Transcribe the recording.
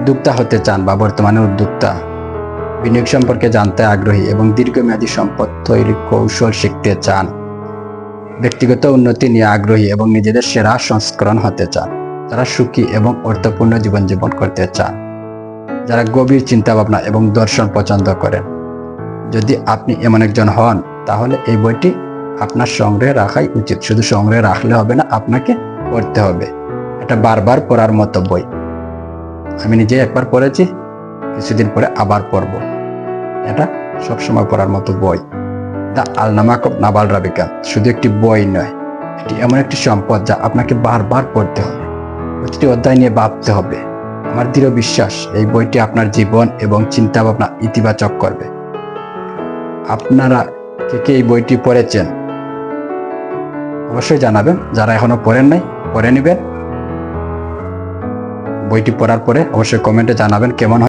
উদ্যোক্তা হতে চান বা বর্তমানে উদ্যোক্তা। বিনিয়োগ সম্পর্কে জানতে আগ্রহী এবং দীর্ঘমেয়াদী সম্পদ তৈরি কৌশল শিখতে চান। ব্যক্তিগত উন্নতি নিয়ে আগ্রহী এবং নিজেদের সেরা সংস্করণ হতে চান। যারা সুখী এবং অর্থপূর্ণ জীবনযাপন করতে চান। যারা গভীর চিন্তা ভাবনা এবং দর্শন পছন্দ করেন। যদি আপনি এমন একজন হন, তাহলে এই বইটি আপনার সংগ্রহে রাখাই উচিত। শুধু সংগ্রহে রাখলে হবে না, আপনাকে পড়তে হবে। এটা বারবার পড়ার মতো বই। আমি নিজে একবার পড়েছি, কিছুদিন পরে আবার পড়ব। এটা সবসময় পড়ার মতো বই। দ্য আলনামাক অফ নাবাল রাবিকা। শুধু একটি বই নয়, এটি এমন একটি সম্পদ যা আপনাকে বারবার পড়তে হবে। প্রতিটি অধ্যায় নিয়ে ভাবতে হবে। আমার দৃঢ় বিশ্বাস, এই বইটি আপনার জীবন এবং চিন্তা ভাবনা ইতিবাচক করবে। আপনারা কে কে এই বইটি পড়েছেন? অবশ্যই জানাবেন। যারা এখনও পড়েন নাই, পড়ে নেবেন। বইটি পড়ার পরে অবশ্যই কমেন্টে জানাবেন কেমন